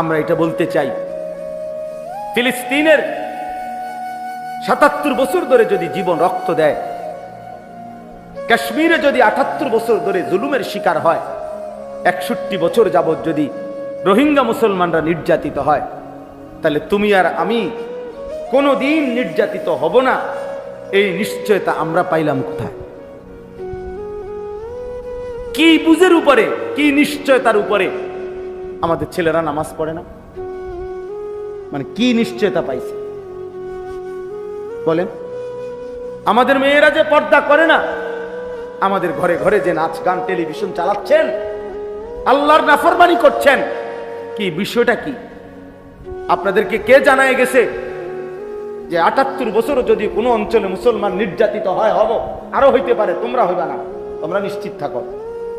আমরা এটা বলতে চাই। ফিলিস্তিনের সাতাত্তর বছর ধরে যদি জীবন রক্ত দেয়, কাশ্মীরে যদি আটাত্তর বছর ধরে জুলুমের শিকার হয়, একষট্টি বছর যাবৎ যদি রোহিঙ্গা মুসলমানরা নির্যাতিত হয়, তাহলে তুমি আর আমি কোনো দিন নির্যাতিত হব না। এই নিশ্চয়তা আমরা পাইলাম কোথায়? কি বুঝের উপরে, কি নিশ্চয়তার উপরে আমাদের ছেলেরা নামাজ পড়ে না। মানে কি নিশ্চয়তা পাইছে? বলেন, আমাদের মেয়েরা যে পর্দা করে না, আমাদের ঘরে ঘরে যে নাচ গান, টেলিভিশন চালাচ্ছেন, আল্লাহর নাফরমানি করছেন, কি বিষয়টা কি? আপনাদেরকে কে জানায় গেছে যে আটাত্তর বছরও যদি কোনো অঞ্চলে মুসলমান নির্যাতিত হয়, হব, আরও হইতে পারে, তোমরা হইবা না, তোমরা নিশ্চিত থাকো।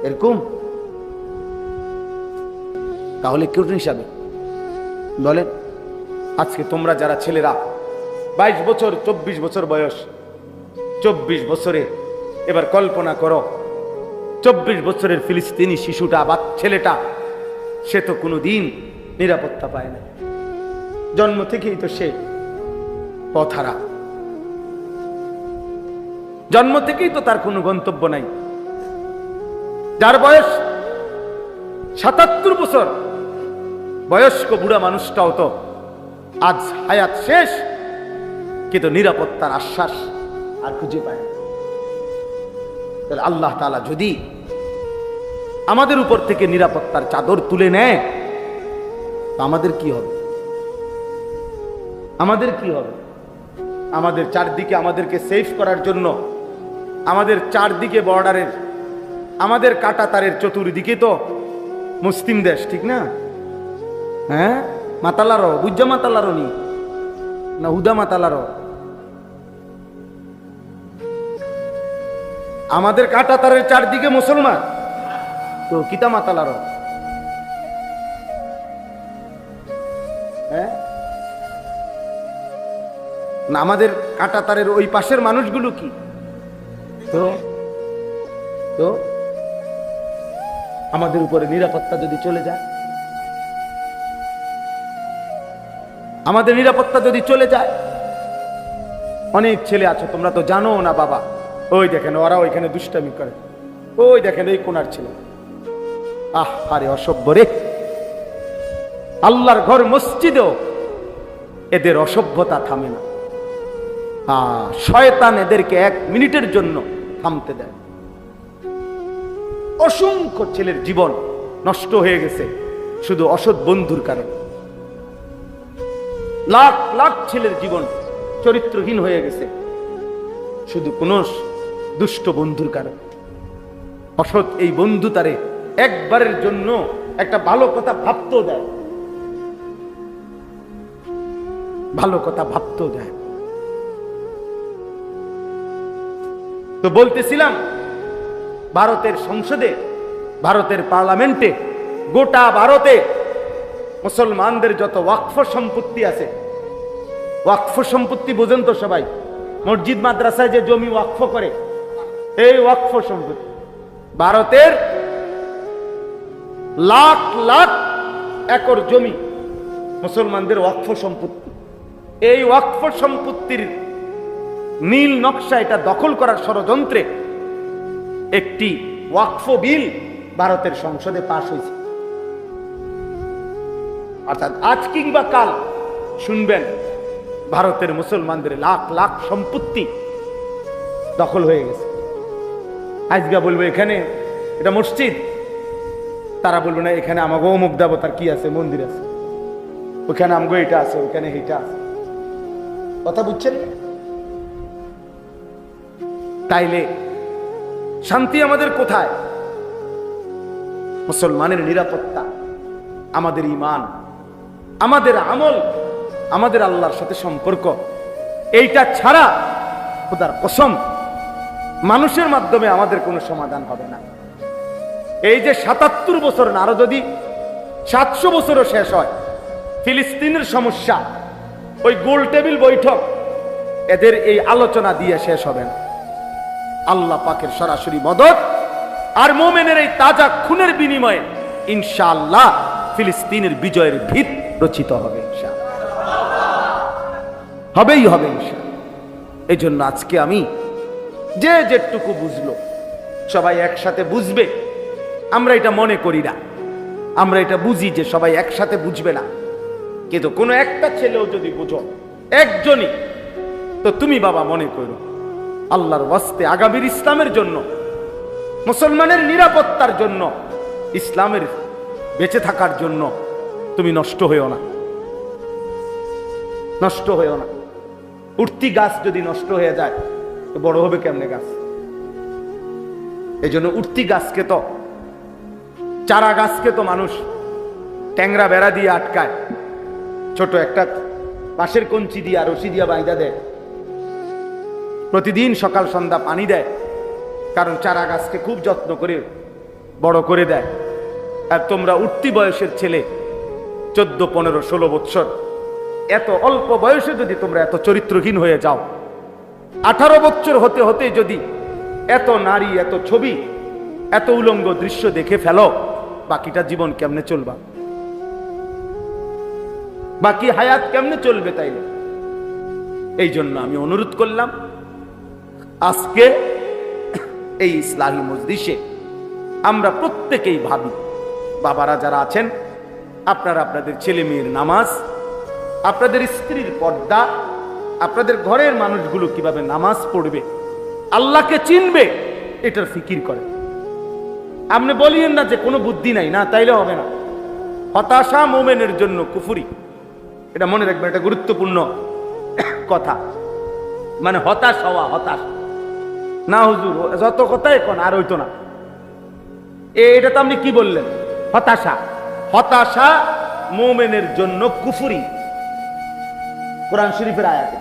এরকম? তাহলে কেউ হিসাবে। বলেন, আজকে তোমরা যারা ছেলেরা, বাইশ বছর, চব্বিশ বছর বয়স, চব্বিশ বছরে এবার কল্পনা করো, চব্বিশ বছরের ফিলিস্তিনি শিশুটা বা ছেলেটা, সে তো কোনো দিন নিরাপত্তা পায় না। জন্ম থেকেই তো সে পথারা জন্ম থেকেই তো তার কোনো গন্তব্য নাই। যার বয়স সাতাত্তর বছর বয়স্ক বুড়া মানুষটাও তো আজ হায়াত শেষ, কিন্তু নিরাপত্তার আশ্বাস আর খুঁজে পায়। তাহলে আল্লাহ তালা যদি আমাদের উপর থেকে নিরাপত্তার চাদর তুলে নেয়, তো আমাদের কি হবে? আমাদের কি হবে? আমাদের চারদিকে আমাদেরকে সেফ করার জন্য, আমাদের চারদিকে বর্ডারের আমাদের কাটা তারের চতুর্দিকে তো মুসলিম দেশ, ঠিক না? হ্যাঁ? মাতালারও বুজ্জা মাতালারও নি? না হুদা মাতালারও আমাদের কাটা তারের চারদিকে মুসলমান। তো কিতা মাতালারও হ্যাঁ? না, আমাদের কাটা তারের ওই পাশের মানুষগুলো কি? তো? তো? আমাদের উপরে নিরাপত্তা যদি চলে যায়? আমাদের নিরাপত্তা যদি চলে যায় অনেক ছেলে আছে তোমরা তো জানো না বাবা। ওই দেখেন ওরা ওইখানে দুষ্টামি করে। ওই দেখেন এই কোনার ছেলে। আহ আরে অসভ্য রে। আল্লাহর ঘর মসজিদেও এদের অসভ্যতা থামে না। আহ, শয়তান এদেরকে এক মিনিটের জন্য থামতে দেয়। অসংখ্য ছেলের জীবন নষ্ট হয়ে গেছে শুধু অসৎ বন্ধুর কারণে। লাখ লাখ ছেলের জীবন চরিত্রহীন হয়ে গেছে। শুধু কোন দুষ্ট বন্ধুর কারণে। অসৎ এই বন্ধু তারে একবারের জন্য একটা ভালো কথা ভাবতেও দেয়। ভালো কথা ভাবতেও দেয়। তো বলতেছিলাম, ভারতের সংসদে, ভারতের পার্লামেন্টে, গোটা ভারতে মুসলমানদের যত ওয়াকফ সম্পত্তি আছে, ওয়াকফ সম্পত্তি বোঝেন তো সবাই। মসজিদ, মাদ্রাসায় যে জমি ওয়াকফ করে, এই ওয়াকফ সম্পত্তি। ভারতের লাখ লাখ একর জমি মুসলমানদের ওয়াকফ সম্পত্তি। এই ওয়াকফ সম্পত্তির নীল নকশা এটা দখল করার ষড়যন্ত্রে একটি ওয়াকফ বিল ভারতের সংসদে পাশ হয়েছে। অর্থাৎ আজ কিংবা কাল শুনবেন, ভারতের মুসলমানদের লাখ লাখ সম্পত্তি দখল হয়ে গেছে। আজকে বলব এখানে, এটা মসজিদ। তারা বলবে, না, এখানে আমাকে অমুক দেবতার কি আছে? মন্দির আছে। ওখানে আমগো এটা আছে, ওখানে এটা আছে। কথা বুঝছেন? তাইলে শান্তি আমাদের কোথায়? মুসলমানের নিরাপত্তা, আমাদের ইমান। আমাদের আমল, আমাদের আল্লাহর সাথে সম্পর্ক। এইটা ছাড়া খোদার কসম মানুষের মাধ্যমে আমাদের কোনো সমাধান হবে না। এই যে সাতাত্তর বছর না, আরও যদি সাতশো বছরও শেষ হয়, ফিলিস্তিনের সমস্যা, ওই গোল টেবিল বৈঠক, এদের এই আলোচনা দিয়ে শেষ হবে না। আল্লাহ পাকের সরাসরি মদত আর মোমেনের এই তাজা খুনের বিনিময়ে ইনশাআল্লাহ ফিলিস্তিনের বিজয়ের ভিত রচিত হবে। হবেই হবে। এই জন্য আজকে আমি যে যেটুকু বুঝলো, সবাই একসাথে বুঝবে, আমরা এটা মনে করি না আমরা এটা বুঝি যে সবাই একসাথে বুঝবে না কিন্তু কোনো একটা ছেলেও যদি বুঝো, একজনই, তো তুমি বাবা মনে করো, আল্লাহর ওয়াস্তে আগামীর ইসলামের জন্য, মুসলমানের নিরাপত্তার জন্য, ইসলামের বেঁচে থাকার জন্য তুমি নষ্ট হয়েও না। নষ্ট হয়েও না। উঠতি গাছ যদি নষ্ট হয়ে যায়, তো বড় হবে কেমনে গাছ? এই জন্য উঠতি গাছকে তো, চারা গাছকে তো মানুষ ট্যাংরা বেড়া দিয়ে আটকায়। ছোট একটা পাশের কঞ্চি দিয়ে রশি দিয়ে বাইদা দেয়। প্রতিদিন সকাল সন্ধ্যা পানি দেয়, কারণ চারা গাছকে খুব যত্ন করে বড় করে দেয়। আর তোমরা উঠতি বয়সের ছেলে চোদ্দ, পনেরো, ষোলো বৎসর। এত অল্প বয়সে যদি তোমরা এত চরিত্রহীন হয়ে যাও, আঠারো বছর হতে হতে যদি এত নারী, এত ছবি, এত উলঙ্গ দৃশ্য দেখে ফেলো, বাকিটা জীবন কেমনে চলবা? বাকি হায়াত কেমনে চলবে তাইলে? এই জন্য আমি অনুরোধ করলাম, আজকে এই ইসলাহী মজলিসে আমরা প্রত্যেকেই ভাবি, বাবারা যারা আছেন আপনারা আপনাদের ছেলে মেয়ের নামাজ, আপনাদের স্ত্রীর পর্দা, আপনাদের ঘরের মানুষগুলো কীভাবে নামাজ পড়বে, আল্লাহকে চিনবে, এটার ফিকির করে। আপনি বলিয়েন না যে কোনো বুদ্ধি নাই, না, তাইলে হবে না। হতাশা মোমেনের জন্য কুফুরি, এটা মনে রাখবেন, এটা গুরুত্বপূর্ণ কথা। মানে হতাশ হওয়া, হতাশ। না, হুজুর, যত কথাই এখন আর হইতো না। এটা তো আপনি কি বললেন? হতাশা। হতাশা মোমেনের জন্য কুফুরি। কোরআন শরীফের আয়াতে।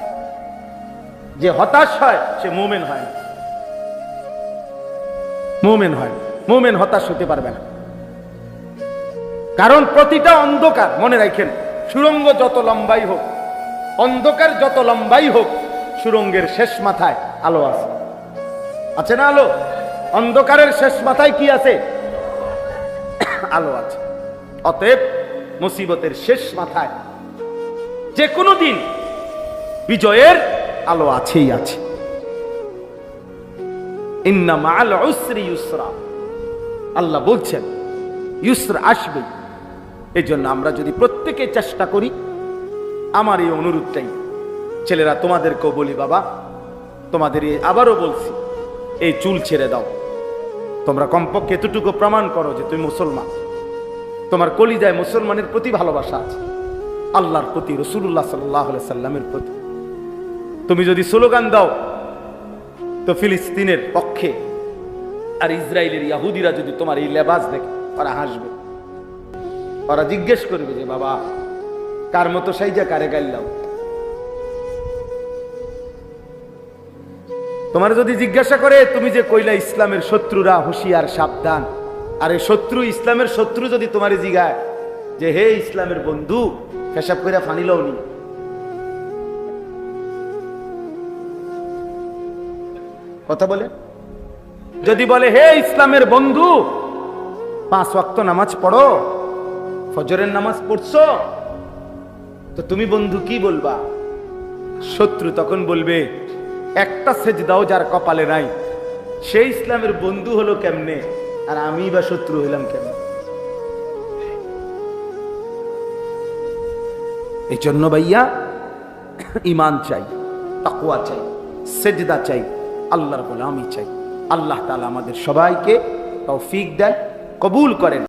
যে হতাশ হয়, সে মোমেন হয় না। মোমেন হয় মোমেন হতাশ হতে পারবে না। কারণ প্রতিটা অন্ধকার, মনে রাখেন, সুরঙ্গ যত লম্বাই হোক, অন্ধকার যত লম্বাই হোক, সুরঙ্গের শেষ মাথায় আলো আছে। আছে না আলো? অন্ধকারের শেষ মাথায় কি আছে? আলো আছে। অতএব মুসিবতের শেষ মাথায় যে কোনো দিন বিজয়ের আলো আছেই আছে। আল্লাহ বলছেন, ইউসর আসবে। এই জন্য আমরা যদি প্রত্যেকে চেষ্টা করি, আমার এই অনুরোধটাই। ছেলেরা, তোমাদেরকেও বলি বাবা, তোমাদের এই আবারও বলছি, এই চুল ছেড়ে দাও। তোমরা কমপক্ষে এতটুকু প্রমাণ করো যে তুমি মুসলমান। তোমার কলিজায় মুসলমানের প্রতি ভালোবাসা আছে। আল্লাহর প্রতি রসুল্লাহ সাল্লাহ সাল্লামের প্রতি। তুমি যদি স্লোগান দাও, তো ফিলিস্তিনের পক্ষে আর ইসরায়েলের ইয়াহুদিরা যদি তোমার এই লেবাস দেখে, ওরা হাসবে। ওরা জিজ্ঞেস করবে যে, বাবা, কার মতো সাইজা কারে গাইলাম তোমার যদি জিজ্ঞাসা করে, তুমি যে কইলা ইসলামের শত্রুরা হুঁশিয়ার সাবধান আরে শত্রু, ইসলামের শত্রু যদি তোমার জিগায়, যে হে ইসলামের বন্ধু পেশাব করে ফানিলও নি। কথা বলে? যদি বলে, হে ইসলামের বন্ধু, পাঁচ ওয়াক্ত নামাজ পড়ো, ফজরের নামাজ পড়ছো, তো তুমি বন্ধু কি বলবা? শত্রু তখন বলবে, একটা সেজদাও যার কপালে নাই। সেই ইসলামের বন্ধু হলো কেমনে? আর আমি বা শত্রু হইলাম কেন? এই জন্য ভাইয়া ইমান চাই তাকুয়া চাই, সেজদা চাই, আল্লাহর বলে আমি চাই। আল্লাহ তালা আমাদের সবাইকে তৌফিক দেয়, কবুল করেন।